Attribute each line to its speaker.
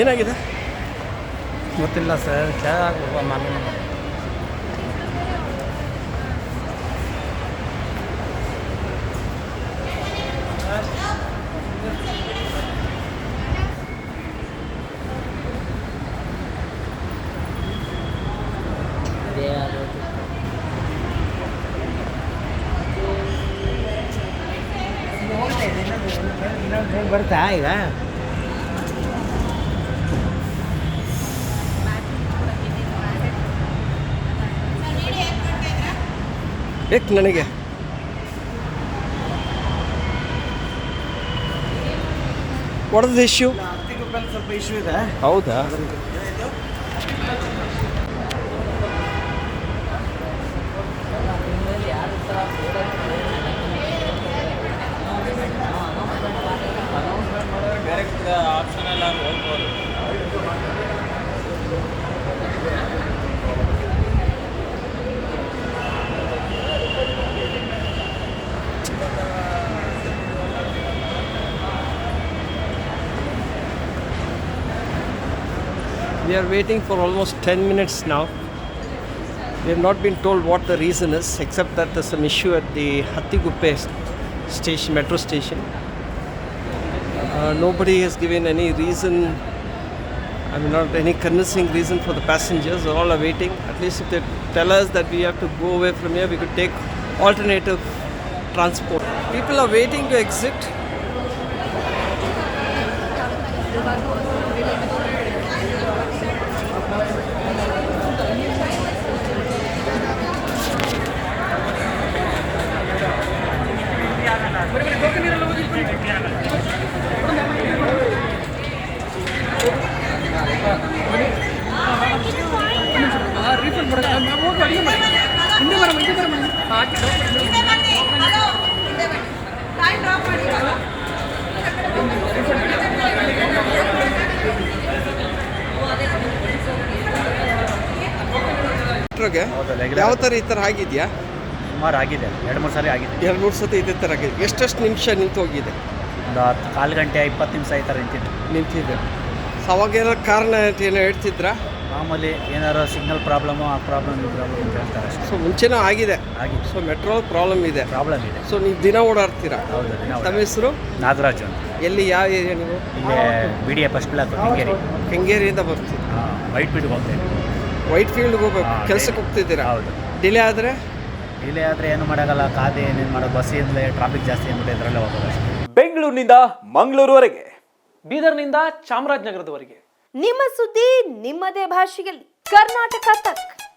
Speaker 1: ಏನಾಗಿದೆ
Speaker 2: ಗೊತ್ತಿಲ್ಲ ಸರ್ ಚೆನ್ನಾಗಿ ಮಾಲೂಮ್ ಬರ್ತಾ ಈಗ
Speaker 1: ಬೇಕು ನನಗೆ. ಹೊಡೆದ ಇಶ್ಯೂ
Speaker 2: ಸ್ವಲ್ಪ ಇಶ್ಯೂ ಇದೆ
Speaker 1: ಹೌದಾ We are waiting for almost 10 minutes now. We have not been told what the reason is, except that there's an issue at the Hattiguppe station, metro station. Uh, nobody has given any reason, I mean, not any convincing reason for the passengers. All are waiting. At least if they tell us that we have to go away from here, we could take alternative transport. People are waiting to exit. Refund பண்ணுறேன் இந்த மரம் இந்த மரம். ஆக்கிட்டோம் ಮೆಟ್ರೋಗೆ ಯಾವ ಥರ ಈ ಥರ ಆಗಿದೆಯಾ?
Speaker 2: ಸುಮಾರು ಆಗಿದೆ ಎರಡು ಮೂರು ಸಾರಿ ಆಗಿದೆ.
Speaker 1: ಎರಡು ಮೂರು ಸತಿ ಇದೇ ಥರ ಆಗಿದೆ. ಎಷ್ಟೆಷ್ಟು ನಿಮಿಷ ನಿಂತು ಹೋಗಿದೆ
Speaker 2: ಒಂದು ಹತ್ತು ಕಾಲು ಗಂಟೆ ಇಪ್ಪತ್ತು ನಿಮಿಷ ಈ ಥರ ನಿಂತಿದ್ದು.
Speaker 1: ನಿಂತಿದೆ ಸೊ ಅವಾಗ ಕಾರಣ ಅಂತ ಏನೋ ಹೇಳ್ತಿದ್ರಾ?
Speaker 2: ಮಾಮೂಲಿ ಏನಾರು ಸಿಗ್ನಲ್ ಪ್ರಾಬ್ಲಮು ಆ ಪ್ರಾಬ್ಲಮ್ ಈ ಪ್ರಾಬ್ಲಮ್ ಅಂತ ಹೇಳ್ತಾರೆ ಅಷ್ಟೇ.
Speaker 1: ಸೊ ಮುಂಚೆನೂ ಆಗಿದೆ.
Speaker 2: ಆಗಿದೆ.
Speaker 1: ಸೊ ಮೆಟ್ರೋ ಪ್ರಾಬ್ಲಮ್ ಇದೆ.
Speaker 2: ಪ್ರಾಬ್ಲಮ್ ಇದೆ.
Speaker 1: ಸೊ ನೀವು ದಿನ ಓಡಾಡ್ತೀರಾ?
Speaker 2: ಹೌದು ದಿನ
Speaker 1: ತಮ್ಮ ಹೆಸರು?
Speaker 2: ನಾಗರಾಜು ಅಂತ.
Speaker 1: ಎಲ್ಲಿ ಯಾವ ಏರಿಯಾ ನೀವು?
Speaker 2: ಇಲ್ಲೇ B D A first block Kengeri.
Speaker 1: ಕೆಂಗೇರಿಯಿಂದ
Speaker 2: ಬರ್ತೀವಿ ವೈಟ್ ಬಿಟ್ಟು ಹೋಗ್ತೇನೆ
Speaker 1: ವೈಟ್ ಫೀಲ್ಡ್ಗೆ ಹೋಗ್ಬೇಕು.
Speaker 2: ಹಾ,
Speaker 1: ಕೆಲ್ಸಕ್ಕೆ
Speaker 2: ಡೈಲಿ.
Speaker 1: ಹೋಗ್ತಿದ್ದೀರಾ?
Speaker 2: ಹೌದು.
Speaker 1: ಡಿಲೇ ಆದರೆ?
Speaker 2: ಡಿಲೇ ಆದರೆ ಏನು ಮಾಡೋಕ್ಕಲ್ಲ ಕಾದೆ ಏನೇನು ಮಾಡೋ ಬಸ್ಸಿಂದಲೇ ಟ್ರಾಫಿಕ್ ಜಾಸ್ತಿ ಅಂದ್ಬಿಟ್ಟು ಇದರಲ್ಲೇ ಹೋಗೋದು ಅಷ್ಟೇ.
Speaker 3: ಬೆಂಗಳೂರಿನಿಂದ ಮಂಗಳೂರುವರೆಗೆ.
Speaker 4: ಬೀದರ್ನಿಂದ ಚಾಮರಾಜನಗರದವರೆಗೆ.
Speaker 5: ನಿಮ್ಮ ಸುದ್ದಿ ನಿಮ್ಮದೇ ಭಾಷೆಯಲ್ಲಿ. ಕರ್ನಾಟಕ ತಕ್.